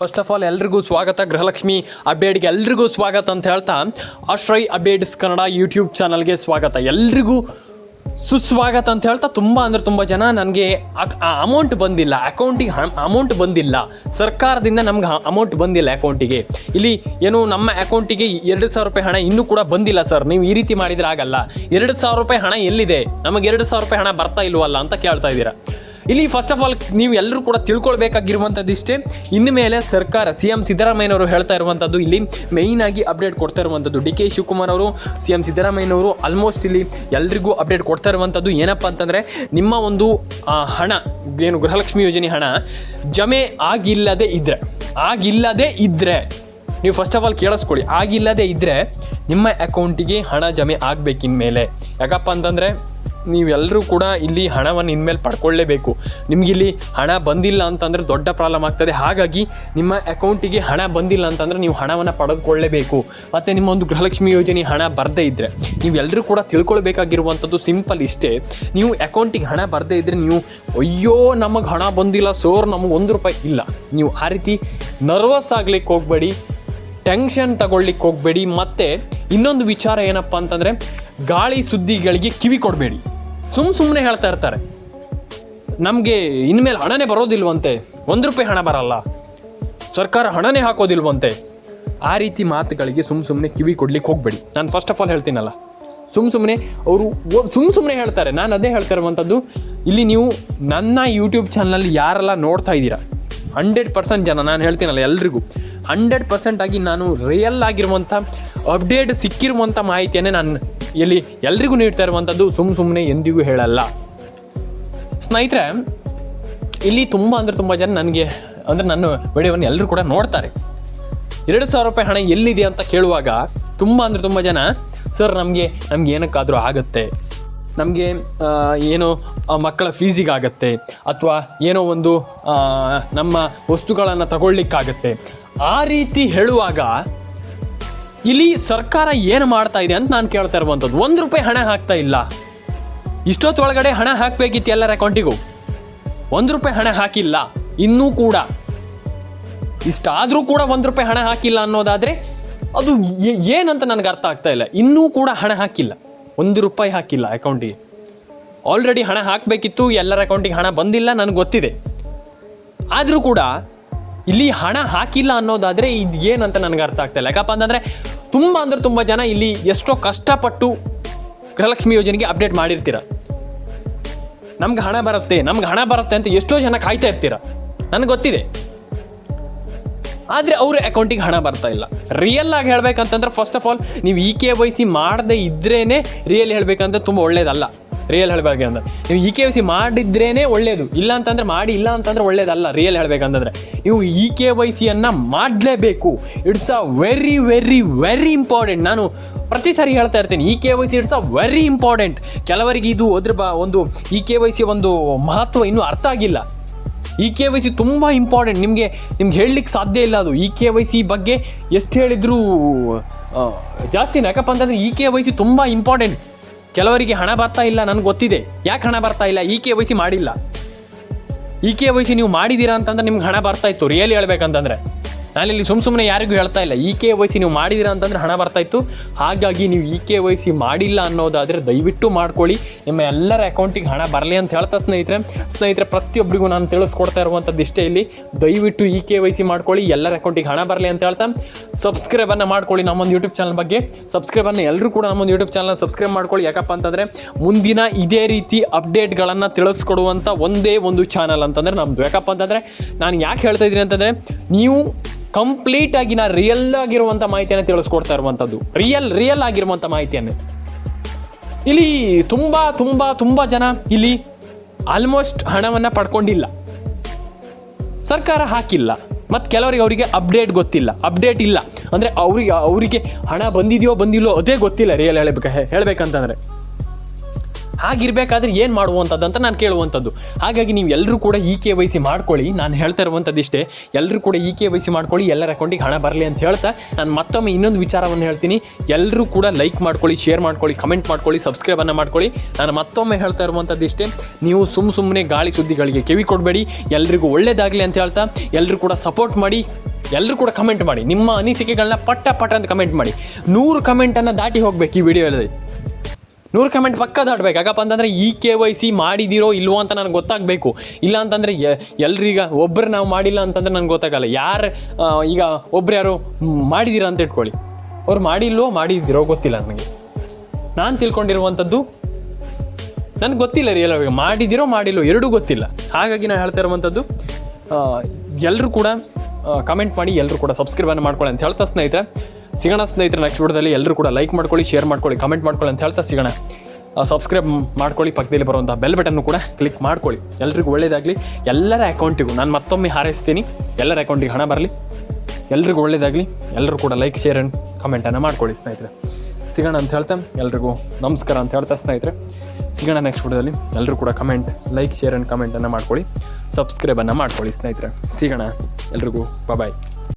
First of all ಎಲ್ರಿಗೂ ಸ್ವಾಗತ. ಗೃಹಲಕ್ಷ್ಮಿ ಅಪ್ಡೇಟ್ಗೆ ಎಲ್ರಿಗೂ ಸ್ವಾಗತ ಅಂತ ಹೇಳ್ತಾ, ಆಶ್ರಯ್ ಅಪ್ಡೇಟ್ಸ್ ಕನ್ನಡ ಯೂಟ್ಯೂಬ್ ಚಾನಲ್ಗೆ ಸ್ವಾಗತ. ಎಲ್ರಿಗೂ ಸುಸ್ವಾಗತ ಅಂತ ಹೇಳ್ತಾ, ತುಂಬ ಅಂದರೆ ತುಂಬ ಜನ ನನಗೆ ಅಮೌಂಟ್ ಬಂದಿಲ್ಲ. ಅಕೌಂಟಿಗೆ ಅಮೌಂಟ್ ಬಂದಿಲ್ಲ. ಸರ್ಕಾರದಿಂದ ನಮ್ಗೆ ಅಮೌಂಟ್ ಬಂದಿಲ್ಲ ಅಕೌಂಟಿಗೆ ಇಲ್ಲಿ ಏನು ನಮ್ಮ ಅಕೌಂಟಿಗೆ ಎರಡು ಸಾವಿರ ರೂಪಾಯಿ ಹಣ ಇನ್ನೂ ಕೂಡ ಬಂದಿಲ್ಲ ಸರ್. ನೀವು ಈ ರೀತಿ ಮಾಡಿದ್ರೆ ಆಗಲ್ಲ. ಎರಡು ಸಾವಿರ ರೂಪಾಯಿ ಹಣ ಎಲ್ಲಿದೆ? ನಮಗೆ ಎರಡು ಸಾವಿರ ರೂಪಾಯಿ ಹಣ ಬರ್ತಾ ಇಲ್ವಲ್ಲ ಅಂತ ಕೇಳ್ತಾ ಇದ್ದೀರಾ. ಇಲ್ಲಿ ಫಸ್ಟ್ ಆಫ್ ಆಲ್ ನೀವು ಎಲ್ಲರೂ ಕೂಡ ತಿಳ್ಕೊಳ್ಬೇಕಾಗಿರುವಂಥದ್ದು ಇಷ್ಟೇ. ಇನ್ನು ಮೇಲೆ ಸರ್ಕಾರ, ಸಿ ಎಂ ಸಿದ್ದರಾಮಯ್ಯನವರು ಹೇಳ್ತಾ ಇರುವಂಥದ್ದು ಇಲ್ಲಿ ಮೇಯ್ನ್ ಆಗಿ ಅಪ್ಡೇಟ್ ಕೊಡ್ತಾ ಇರುವಂಥದ್ದು. ಡಿ ಕೆ ಶಿವಕುಮಾರ್ ಅವರು, ಸಿ ಎಂ ಸಿದ್ದರಾಮಯ್ಯನವರು ಆಲ್ಮೋಸ್ಟ್ ಇಲ್ಲಿ ಎಲ್ರಿಗೂ ಅಪ್ಡೇಟ್ ಕೊಡ್ತಾ ಇರುವಂಥದ್ದು. ಏನಪ್ಪ ಅಂತಂದರೆ, ನಿಮ್ಮ ಒಂದು ಹಣ, ಏನು ಗೃಹಲಕ್ಷ್ಮಿ ಯೋಜನೆ ಹಣ ಜಮೆ ಆಗಿಲ್ಲದೆ ಇದ್ದರೆ ಆಗಿಲ್ಲದೆ ಇದ್ದರೆ ನೀವು ಫಸ್ಟ್ ಆಫ್ ಆಲ್ ಕೇಳಿಸ್ಕೊಳ್ಳಿ. ಆಗಿಲ್ಲದೆ ಇದ್ದರೆ ನಿಮ್ಮ ಅಕೌಂಟಿಗೆ ಹಣ ಜಮೆ ಆಗಬೇಕಿನ ಮೇಲೆ ಯಾಕಪ್ಪ ಅಂತಂದರೆ ನೀವೆಲ್ಲರೂ ಕೂಡ ಇಲ್ಲಿ ಹಣವನ್ನು ಇನ್ಮೇಲೆ ಪಡ್ಕೊಳ್ಳೇಬೇಕು. ನಿಮ್ಗೆ ಇಲ್ಲಿ ಹಣ ಬಂದಿಲ್ಲ ಅಂತಂದರೆ ದೊಡ್ಡ ಪ್ರಾಬ್ಲಮ್ ಆಗ್ತದೆ. ಹಾಗಾಗಿ ನಿಮ್ಮ ಅಕೌಂಟಿಗೆ ಹಣ ಬಂದಿಲ್ಲ ಅಂತಂದರೆ ನೀವು ಹಣವನ್ನು ಪಡೆದುಕೊಳ್ಳೇಬೇಕು. ಮತ್ತು ನಿಮ್ಮ ಒಂದು ಗೃಹಲಕ್ಷ್ಮಿ ಯೋಜನೆ ಹಣ ಬರದೇ ಇದ್ದರೆ ನೀವೆಲ್ಲರೂ ಕೂಡ ತಿಳ್ಕೊಳ್ಬೇಕಾಗಿರುವಂಥದ್ದು ಸಿಂಪಲ್ ಇಷ್ಟೇ. ನೀವು ಅಕೌಂಟಿಗೆ ಹಣ ಬರದೇ ಇದ್ದರೆ ನೀವು, ಅಯ್ಯೋ, ನಮಗೆ ಹಣ ಬಂದಿಲ್ಲ, ಸೋರ್ ನಮಗೆ ಒಂದು ರೂಪಾಯಿ ಇಲ್ಲ. ನೀವು ಆ ರೀತಿ ನರ್ವಸ್ ಆಗ್ಲಿಕ್ಕೆ ಹೋಗಬೇಡಿ. ಟೆನ್ಷನ್ ತಗೊಳ್ಳಿಕ್ಕೆ ಹೋಗಬೇಡಿ, ಮತ್ತು ಇನ್ನೊಂದು ವಿಚಾರ ಏನಪ್ಪ ಅಂತಂದರೆ ಗಾಳಿ ಸುದ್ದಿಗಳಿಗೆ ಕಿವಿ ಕೊಡಬೇಡಿ. ಸುಮ್ಮ ಸುಮ್ಮನೆ ಹೇಳ್ತಾ ಇರ್ತಾರೆ. ನಮಗೆ ಇನ್ಮೇಲೆ ಹಣನೇ ಬರೋದಿಲ್ವಂತೆ, ಒಂದು ರೂಪಾಯಿ ಹಣ ಬರಲ್ಲ. ಸರ್ಕಾರ ಹಣನೇ ಹಾಕೋದಿಲ್ವಂತೆ. ಆ ರೀತಿ ಮಾತುಗಳಿಗೆ ಸುಮ್ಮ ಸುಮ್ಮನೆ ಕಿವಿ ಕೊಡ್ಲಿಕ್ಕೆ ಹೋಗಬೇಡಿ. ನಾನು ಫಸ್ಟ್ ಆಫ್ ಆಲ್ ಹೇಳ್ತೀನಲ್ಲ. ಸುಮ್ಮ ಸುಮ್ಮನೆ ಅವರು ಸುಮ್ಮ ಸುಮ್ಮನೆ ಹೇಳ್ತಾರೆ. ನಾನು ಅದೇ ಹೇಳ್ತಾ ಇರುವಂಥದ್ದು ಇಲ್ಲಿ ನೀವು ನನ್ನ ಯೂಟ್ಯೂಬ್ ಚಾನಲ್ ಯಾರೆಲ್ಲ ನೋಡ್ತಾ ಇದ್ದೀರಾ ಹಂಡ್ರೆಡ್ ಪರ್ಸೆಂಟ್ ಜನ, ನಾನು ಹೇಳ್ತೀನಲ್ಲ ಎಲ್ರಿಗೂ. ಹಂಡ್ರೆಡ್ ಪರ್ಸೆಂಟ್ ಆಗಿ ನಾನು ರಿಯಲ್ ಆಗಿರುವಂಥ ಅಪ್ಡೇಟ್ ಸಿಕ್ಕಿರುವಂಥ ಮಾಹಿತಿಯನ್ನೇ ನಾನು ಇಲ್ಲಿ ಎಲ್ರಿಗೂ ನೀಡ್ತಾ ಇರುವಂಥದ್ದು ಸುಮ್ಮ ಸುಮ್ಮನೆ ಎಂದಿಗೂ ಹೇಳಲ್ಲ. ಸ್ನೇಹಿತರೆ, ಇಲ್ಲಿ ತುಂಬ ಅಂದರೆ ತುಂಬ ಜನ ನನಗೆ, ಅಂದರೆ ನನ್ನ ವಿಡಿಯೋವನ್ನು ಎಲ್ಲರೂ ಕೂಡ ನೋಡ್ತಾರೆ. ಎರಡು ಸಾವಿರ ರೂಪಾಯಿ ಹಣ ಎಲ್ಲಿದೆ ಅಂತ ಕೇಳುವಾಗ ತುಂಬ ಅಂದರೆ ತುಂಬ ಜನ, ಸರ್, ನಮಗೆ, ನಮ್ಗೆ ಏನಕ್ಕಾದರೂ ಆಗುತ್ತೆ. ನಮಗೆ ಏನೋ ಮಕ್ಕಳ ಫೀಸಿಗಾಗತ್ತೆ, ಅಥವಾ ಏನೋ ಒಂದು ನಮ್ಮ ವಸ್ತುಗಳನ್ನು ತಗೊಳ್ಳಿಕ್ಕಾಗತ್ತೆ. ಆ ರೀತಿ ಹೇಳುವಾಗ ಇಲ್ಲಿ ಸರ್ಕಾರ ಏನು ಮಾಡ್ತಾ ಇದೆ ಅಂತ ನಾನು ಕೇಳ್ತಾ ಇರುವಂಥದ್ದು. ಒಂದು ರೂಪಾಯಿ ಹಣ ಹಾಕ್ತಾ ಇಲ್ಲ. ಇಷ್ಟೊತ್ತೊಳಗಡೆ ಹಣ ಹಾಕಬೇಕಿತ್ತು ಎಲ್ಲರ ಅಕೌಂಟಿಗೂ. ಒಂದು ರೂಪಾಯಿ ಹಣ ಹಾಕಿಲ್ಲ. ಇನ್ನೂ ಕೂಡ. ಇಷ್ಟಾದರೂ ಕೂಡ ಒಂದು ರೂಪಾಯಿ ಹಣ ಹಾಕಿಲ್ಲ ಅನ್ನೋದಾದರೆ ಅದು ಏನಂತ ನನಗೆ ಅರ್ಥ ಆಗ್ತಾ ಇಲ್ಲ. ಇನ್ನೂ ಕೂಡ ಹಣ ಹಾಕಿಲ್ಲ. ಒಂದು ರೂಪಾಯಿ ಹಾಕಿಲ್ಲ ಅಕೌಂಟಿಗೆ. ಆಲ್ರೆಡಿ ಹಣ ಹಾಕಬೇಕಿತ್ತು, ಎಲ್ಲರ ಅಕೌಂಟಿಗೆ ಹಣ ಬಂದಿಲ್ಲ, ನನಗೆ ಗೊತ್ತಿದೆ. ಆದರೂ ಕೂಡ ಇಲ್ಲಿ ಹಣ ಹಾಕಿಲ್ಲ ಅನ್ನೋದಾದರೆ ಇದು ಏನಂತ ನನಗೆ ಅರ್ಥ ಆಗ್ತಾ ಇಲ್ಲ. ಯಾಕಪ್ಪ ಅಂತಂದರೆ ತುಂಬ ಅಂದರೆ ತುಂಬ ಜನ ಇಲ್ಲಿ ಎಷ್ಟೋ ಕಷ್ಟಪಟ್ಟು ಗೃಹಲಕ್ಷ್ಮಿ ಯೋಜನೆಗೆ ಅಪ್ಡೇಟ್ ಮಾಡಿರ್ತೀರ. ನಮ್ಗೆ ಹಣ ಬರುತ್ತೆ, ನಮ್ಗೆ ಹಣ ಬರುತ್ತೆ ಅಂತ ಎಷ್ಟೋ ಜನ ಕಾಯ್ತಾ ಇರ್ತೀರ. ನನಗೆ ಗೊತ್ತಿದೆ. ಆದರೆ ಅವ್ರ ಅಕೌಂಟಿಗೆ ಹಣ ಬರ್ತಾ ಇಲ್ಲ. ರಿಯಲ್ ಆಗಿ ಹೇಳ್ಬೇಕಂತಂದ್ರೆ ಫಸ್ಟ್ ಆಫ್ ಆಲ್ ನೀವು ಇ ಕೆ ವೈ ಸಿ ಮಾಡದೇ ಇದ್ರೇ ರಿಯಲ್ ಹೇಳಬೇಕಂದ್ರೆ ತುಂಬ ಒಳ್ಳೇದಲ್ಲ. ರಿಯಲ್ ಹೇಳಬೇಕಂದ್ರೆ. ನೀವು ಇ ಕೆ ವೈ ಸಿ ಮಾಡಿದ್ರೇ ಒಳ್ಳೇದು. ಇಲ್ಲ ಅಂತಂದ್ರೆ ಮಾಡಿ, ಇಲ್ಲ ಅಂತಂದ್ರೆ ಒಳ್ಳೇದಲ್ಲ ರಿಯಲ್ ಹೇಳ್ಬೇಕಂತಂದ್ರೆ. ನೀವು ಇ ಕೆ ವೈ ಸಿಯನ್ನು ಮಾಡಲೇಬೇಕು. It's a very very very important ನಾನು ಪ್ರತಿ ಸಾರಿ ಹೇಳ್ತಾ ಇರ್ತೀನಿ E K Y C it's a very important ಕೆಲವರಿಗೆ ಇದು ಅದ್ರ ಬ ಒಂದು ಇ ಕೆ ವೈ ಸಿ ಒಂದು ಮಹತ್ವ ಇನ್ನೂ ಅರ್ಥ ಆಗಿಲ್ಲ. ಇ ಕೆ ವೈ ಸಿ ತುಂಬ ಇಂಪಾರ್ಟೆಂಟ್ ನಿಮಗೆ, ನಿಮ್ಗೆ ಹೇಳಲಿಕ್ಕೆ ಸಾಧ್ಯ ಇಲ್ಲ ಅದು. ಇ ಕೆ ವೈ ಸಿ ಬಗ್ಗೆ ಎಷ್ಟು ಹೇಳಿದರೂ ಜಾಸ್ತಿ ಯಾಕಪ್ಪ ಅಂತಂದರೆ ಇ ಕೆ ವೈ ಸಿ ತುಂಬ ಇಂಪಾರ್ಟೆಂಟ್ ಕೆಲವರಿಗೆ ಹಣ ಬರ್ತಾ ಇಲ್ಲ, ನನಗೆ ಗೊತ್ತಿದೆ. ಯಾಕೆ ಹಣ ಬರ್ತಾ ಇಲ್ಲ? ಇ ಕೆ ವೈ ಸಿ ಮಾಡಿಲ್ಲ. ಇ ಕೆ ವೈ ಸಿ ನೀವು ಮಾಡಿದ್ದೀರಾ ಅಂತಂದ್ರೆ ನಿಮ್ಗೆ ಹಣ ಬರ್ತಾ ಇತ್ತು. ರಿಯಲಿ ಹೇಳ್ಬೇಕಂತಂದ್ರೆ. ನಾನಿಲ್ಲಿ ಸುಮ್ಮ ಸುಮ್ಮನೆ ಯಾರಿಗೂ ಹೇಳ್ತಾ ಇಲ್ಲ. ಇ ಕೆ ವೈ ಸಿ ನೀವು ಮಾಡಿದಿರ ಅಂತಂದ್ರೆ ಹಣ ಬರ್ತಾ ಇತ್ತು. ಹಾಗಾಗಿ ನೀವು ಇ ಕೆ ವೈ ಸಿ ಮಾಡಿಲ್ಲ ಅನ್ನೋದಾದರೆ ದಯವಿಟ್ಟು ಮಾಡ್ಕೊಳ್ಳಿ. ನಿಮ್ಮ ಎಲ್ಲರ ಅಕೌಂಟಿಗೆ ಹಣ ಬರಲಿ ಅಂತ ಹೇಳ್ತಾ ಸ್ನೇಹಿತರೆ. ಸ್ನೇಹಿತರೆ ಪ್ರತಿಯೊಬ್ಬರಿಗೂ ನಾನು ತಿಳಿಸ್ಕೊಡ್ತಾ ಇರುವಂಥದ್ದು ಇಷ್ಟೇ ಇಲ್ಲಿ. ದಯವಿಟ್ಟು ಇ ಕೆ ವೈ ಸಿ ಮಾಡ್ಕೊಳ್ಳಿ. ಎಲ್ಲರ ಅಕೌಂಟಿಗೆ ಹಣ ಬರಲಿ ಅಂತ ಹೇಳ್ತಾ. ಸಬ್ಸ್ಕ್ರೈಬನ್ನು ಮಾಡ್ಕೊಳ್ಳಿ ನಮ್ಮೊಂದು ಯೂಟ್ಯೂಬ್ ಚಾನಲ್ ಬಗ್ಗೆ. ಸಬ್ಸ್ಕ್ರೈಬನ್ನು ಎಲ್ಲರೂ ಕೂಡ ನಮ್ಮೊಂದು ಯೂಟ್ಯೂಬ್ ಚಾನಲ್ ಸಬ್ಸ್ಕ್ರೈಬ್ ಮಾಡ್ಕೊಳ್ಳಿ. ಯಾಕಪ್ಪ ಅಂತಂದರೆ ಮುಂದಿನ ಇದೇ ರೀತಿ ಅಪ್ಡೇಟ್ಗಳನ್ನು ತಿಳಿಸ್ಕೊಡುವಂಥ ಒಂದೇ ಒಂದು ಚಾನಲ್ ಅಂತಂದರೆ ನಮ್ಮದು ಯಾಕಪ್ಪ ಅಂತಂದರೆ ನಾನು ಯಾಕೆ ಹೇಳ್ತಾ ಇದ್ದೀನಿ ಅಂತಂದರೆ ನೀವು ಕಂಪ್ಲೀಟ್ ಆಗಿ ನಾ ರಿಯಲ್ ಆಗಿರುವಂಥ ಮಾಹಿತಿಯನ್ನು ತಿಳಿಸ್ಕೊಡ್ತಾ ಇರುವಂಥದ್ದು ರಿಯಲ್ ರಿಯಲ್ ಆಗಿರುವಂಥ ಮಾಹಿತಿಯನ್ನು. ಇಲ್ಲಿ ತುಂಬ ತುಂಬ ತುಂಬ ಜನ ಇಲ್ಲಿ ಆಲ್ಮೋಸ್ಟ್ ಹಣವನ್ನು ಪಡ್ಕೊಂಡಿಲ್ಲ. ಸರ್ಕಾರ ಹಾಕಿಲ್ಲ. ಮತ್ತು ಕೆಲವರಿಗೆ ಅವರಿಗೆ ಅಪ್ಡೇಟ್ ಗೊತ್ತಿಲ್ಲ. ಅಪ್ಡೇಟ್ ಇಲ್ಲ. ಅಂದರೆ ಅವರಿಗೆ ಅವರಿಗೆ ಹಣ ಬಂದಿದೆಯೋ ಬಂದಿಲ್ಲೋ ಅದೇ ಗೊತ್ತಿಲ್ಲ ರಿಯಲ್ ಹೇಳಬೇಕು ಹೇಳ್ಬೇಕಂತಂದರೆ. ಹಾಗಿರ್ಬೇಕಾದ್ರೆ ಏನು ಮಾಡುವಂಥದ್ದು ಅಂತ ನಾನು ಕೇಳುವಂಥದ್ದು. ಹಾಗಾಗಿ ನೀವು ಎಲ್ಲರೂ ಕೂಡ ಇ ಕೆ ವೈ ಸಿ ಮಾಡ್ಕೊಳ್ಳಿ. ನಾನು ಹೇಳ್ತಾ ಇರುವಂಥದ್ದು ಇಷ್ಟೇ. ಎಲ್ಲರೂ ಕೂಡ ಇ ಕೆ ವೈ ಸಿ ಮಾಡ್ಕೊಳ್ಳಿ, ಎಲ್ಲರ ಅಕೌಂಟಿಗೆ ಹಣ ಬರಲಿ ಅಂತ ಹೇಳ್ತಾ ನಾನು ಮತ್ತೊಮ್ಮೆ ಇನ್ನೊಂದು ವಿಚಾರವನ್ನು ಹೇಳ್ತೀನಿ. ಎಲ್ಲರೂ ಕೂಡ ಲೈಕ್ ಮಾಡ್ಕೊಳ್ಳಿ, ಶೇರ್ ಮಾಡ್ಕೊಳ್ಳಿ, ಕಮೆಂಟ್ ಮಾಡ್ಕೊಳ್ಳಿ ಸಬ್ಸ್ಕ್ರೈಬನ್ನು ಮಾಡ್ಕೊಳ್ಳಿ. ನಾನು ಮತ್ತೊಮ್ಮೆ ಹೇಳ್ತಾ ಇರುವಂಥದ್ದು ಇಷ್ಟೇ. ನೀವು ಸುಮ್ಮ ಸುಮ್ಮನೆ ಗಾಳಿ ಸುದ್ದಿಗಳಿಗೆ ಕಿವಿ ಕೊಡಬೇಡಿ. ಎಲ್ರಿಗೂ ಒಳ್ಳೇದಾಗಲಿ ಅಂತ ಹೇಳ್ತಾ ಎಲ್ಲರೂ ಕೂಡ ಸಪೋರ್ಟ್ ಮಾಡಿ. ಎಲ್ಲರೂ ಕೂಡ ಕಮೆಂಟ್ ಮಾಡಿ. ನಿಮ್ಮ ಅನಿಸಿಕೆಗಳನ್ನ ಪಟ್ಟ ಪಟ್ಟ ಅಂತ ಕಮೆಂಟ್ ಮಾಡಿ. ನೂರು ಕಮೆಂಟನ್ನು ದಾಟಿ ಹೋಗ್ಬೇಕು ಈ ವಿಡಿಯೋದಲ್ಲಿ ನೂರು ಕಮೆಂಟ್ ಪಕ್ಕ ದಾಟ್ಬೇಕು ಯಾಕಪ್ಪ ಅಂತಂದರೆ ಈ ಕೆ ವೈ ಸಿ ಮಾಡಿದಿರೋ ಇಲ್ವೋ ಅಂತ ನನಗೆ ಗೊತ್ತಾಗಬೇಕು. ಇಲ್ಲ ಅಂತಂದರೆ ಎಲ್ರೀಗ ಒಬ್ಬರು ನಾವು ಮಾಡಿಲ್ಲ ಅಂತಂದ್ರೆ ನನಗೆ ಗೊತ್ತಾಗಲ್ಲ. ಯಾರು ಈಗ ಒಬ್ರು ಯಾರು ಮಾಡಿದ್ದೀರ ಅಂತ ಇಟ್ಕೊಳ್ಳಿ. ಅವ್ರು ಮಾಡಿಲ್ವೋ ಮಾಡಿದ್ದೀರೋ ಗೊತ್ತಿಲ್ಲ ನನಗೆ. ನಾನು ತಿಳ್ಕೊಂಡಿರುವಂಥದ್ದು ನನಗೆ ಗೊತ್ತಿಲ್ಲ ರೀ ಎಲ್ಲ ಮಾಡಿದಿರೋ ಮಾಡಿಲ್ಲೋ ಎರಡೂ ಗೊತ್ತಿಲ್ಲ. ಹಾಗಾಗಿ ನಾನು ಹೇಳ್ತಾ ಇರುವಂಥದ್ದು ಎಲ್ಲರೂ ಕೂಡ ಕಮೆಂಟ್ ಮಾಡಿ ಎಲ್ಲರೂ ಕೂಡ ಸಬ್ಸ್ಕ್ರೈಬನ್ನು ಮಾಡ್ಕೊಳ್ಳಿ ಅಂತ ಹೇಳ್ತಾ ಸ್ನೇಹಿತರೆ. ಸಿಗೋಣ ಸ್ನೇಹಿತರೆ ನೆಕ್ಸ್ಟ್ ವಿಡಿಯೋದಲ್ಲಿ ಎಲ್ಲರೂ ಕೂಡ ಲೈಕ್ ಮಾಡ್ಕೊಳ್ಳಿ ಶೇರ್ ಮಾಡ್ಕೊಳ್ಳಿ ಕಮೆಂಟ್ ಮಾಡ್ಕೊಳ್ಳಿ ಅಂತ ಹೇಳ್ತಾ ಸಿಗೋಣ. ಸಬ್ಸ್ಕ್ರೈಬ್ ಮಾಡ್ಕೊಳ್ಳಿ, ಪಕ್ಕದಲ್ಲಿ ಬರುವಂಥ ಬೆಲ್ ಬಟನ್ನು ಕೂಡ ಕ್ಲಿಕ್ ಮಾಡ್ಕೊಳ್ಳಿ. ಎಲ್ರಿಗೂ ಒಳ್ಳೇದಾಗಲಿ. ಎಲ್ಲರ ಅಕೌಂಟಿಗೂ ನಾನು ಮತ್ತೊಮ್ಮೆ ಹಾರೈಸ್ತೀನಿ. ಎಲ್ಲರ ಅಕೌಂಟಿಗೆ ಹಣ ಬರಲಿ. ಎಲ್ರಿಗೂ ಒಳ್ಳೇದಾಗಲಿ. ಎಲ್ಲರೂ ಕೂಡ ಲೈಕ್ ಶೇರ್ ಆ್ಯಂಡ್ ಕಮೆಂಟನ್ನು ಮಾಡ್ಕೊಳ್ಳಿ ಸ್ನೇಹಿತರೆ. ಸಿಗೋಣ ಅಂತ ಹೇಳ್ತಾ ಎಲ್ರಿಗೂ ನಮಸ್ಕಾರ ಅಂತ ಹೇಳ್ತಾ ಸ್ನೇಹಿತರೆ. ಸಿಗೋಣ ನೆಕ್ಸ್ಟ್ ವಿಡಿಯೋದಲ್ಲಿ ಎಲ್ಲರೂ ಕೂಡ ಕಮೆಂಟ್ ಲೈಕ್ ಶೇರ್ ಆ್ಯಂಡ್ ಕಮೆಂಟನ್ನು ಮಾಡ್ಕೊಳ್ಳಿ. ಸಬ್ಸ್ಕ್ರೈಬನ್ನು ಮಾಡ್ಕೊಳ್ಳಿ ಸ್ನೇಹಿತರೆ. ಸಿಗೋಣ ಎಲ್ರಿಗೂ. ಬಾಯ್